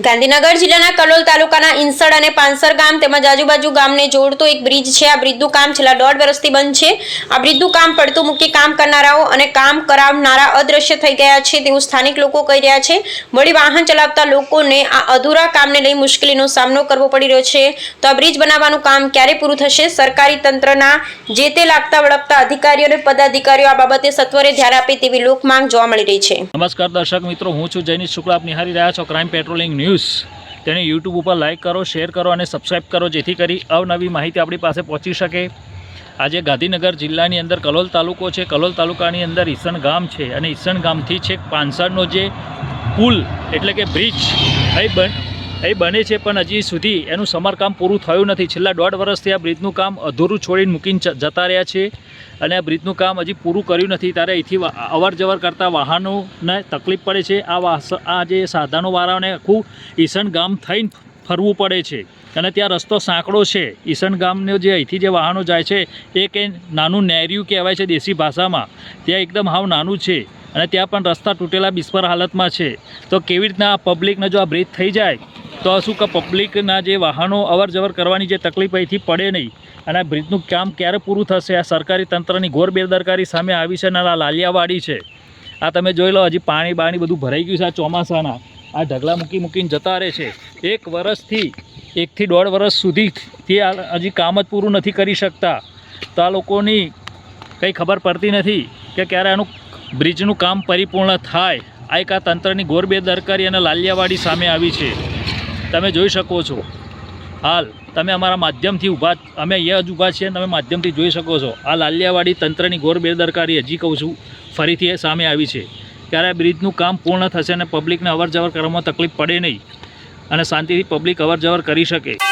ગાંધીનગર જિલ્લાના કલોલ તાલુકાના ઇન્સડ અને પાંસર ગામ તેમજ આજુબાજુ ગામને જોડતો એક બ્રિજ છે. આ બ્રિજનું કામ છેલ્લા દોઢ વર્ષથી બંધ છે. આ બ્રિજનું કામ પડતું મૂકી કામ કરનારાઓ અને કામ કરાવનારા અદ્રશ્ય થઈ ગયા છે તેવું સ્થાનિક લોકો કહી રહ્યા છે. વળી વાહન ચલાવતા લોકોને આ અધૂરા કામને લઈ મુશ્કેલીનો સામનો કરવો પડી રહ્યો છે. તો આ બ્રિજ બનાવવાનું કામ ક્યારે પૂરું થશે? સરકારી તંત્રના જે તે લાગતા વળગતા અધિકારીઓ અને પદાધિકારીઓ આ બાબતે સત્વરે ધ્યાન આપે તેવી લોકમાંગ જોવા મળી રહી છે. નમસ્કાર દર્શક મિત્રો, હું છું જૈનિશ શુક્લા. નિહાળી રહ્યા છો ક્રાઇમ પેટ્રોલિંગ ન્યૂઝ. તેને યુટ્યુબ ઉપર લાઇક કરો, શેર કરો અને સબસ્ક્રાઈબ કરો, જેથી કરી અવનવી માહિતી આપણી પાસે પહોંચી શકે. આજે ગાંધીનગર જિલ્લાની અંદર કલોલ તાલુકો છે. કલોલ તાલુકાની અંદર ઈસણ ગામ છે અને ઈસણ ગામથી છેક પાંસળનો જે પુલ એટલે કે બ્રિજ એ બન એ બને છે, પણ હજી સુધી એનું સમારકામ પૂરું થયું નથી. છેલ્લા દોઢ વર્ષથી આ બ્રિજનું કામ અધૂરું છોડીને મૂકીને જતા રહ્યા છે. અને આ બ્રિજનું કામ હજી પૂરું કર્યું નથી. ત્યારે અહીંથી અવર જવર કરતા વાહનોને તકલીફ પડે છે. આ આ જે સાધનોવાળાઓને આખું ઈસણ ગામ થઈને ફરવું પડે છે. અને ત્યાં રસ્તો સાંકડો છે. ઈસણ ગામનો જે અહીંથી જે વાહનો જાય છે, એ કંઈ નાનું નેરિયું કહેવાય છે દેશી ભાષામાં. ત્યાં એકદમ હાવ નાનું છે. અને ત્યાં પણ રસ્તા તૂટેલા બિસ્પર હાલતમાં છે. તો કેવી રીતના આ પબ્લિકને જો આ બ્રિજ થઈ જાય તો શું કે પબ્લિકના જે વાહનો અવર જવર કરવાની જે તકલીફ અહીંથી પડે નહીં. અને આ બ્રિજનું કામ ક્યારે પૂરું થશે? આ સરકારી તંત્રની ઘોર બેદરકારી સામે આવી છે અને આ લાલિયાવાડી છે. આ તમે જોઈ લો, હજી પાણી બાણી બધું ભરાઈ ગયું છે આ ચોમાસાના. આ ઢગલા મૂકી મૂકીને જતા રહે છે. એક વર્ષથી એકથી દોઢ વર્ષ સુધીથી આ હજી કામ જ પૂરું નથી કરી શકતા. તો આ લોકોની કંઈ ખબર પડતી નથી કે ક્યારે આનું બ્રિજનું કામ પરિપૂર્ણ થાય. આ એક આ તંત્રની ઘોર બેદરકારી અને લાલિયાવાડી સામે આવી છે. તમે જોઈ શકો છો. હાલ, તમે અમારા માધ્યમથી ઊભા, અમે અહીંયા જ ઊભા છીએ તમે માધ્યમથી જોઈ શકો છો. આ લાલિયાવાડી તંત્રની ઘોર બેદરકારી હજી કહું છું, ફરીથી એ સામે આવી છે. ત્યારે આ બ્રિજનું કામ પૂર્ણ થશે અને પબ્લિકને અવર જવર કરવામાં તકલીફ પડે નહીં અને શાંતિથી પબ્લિક અવર જવર કરી શકે.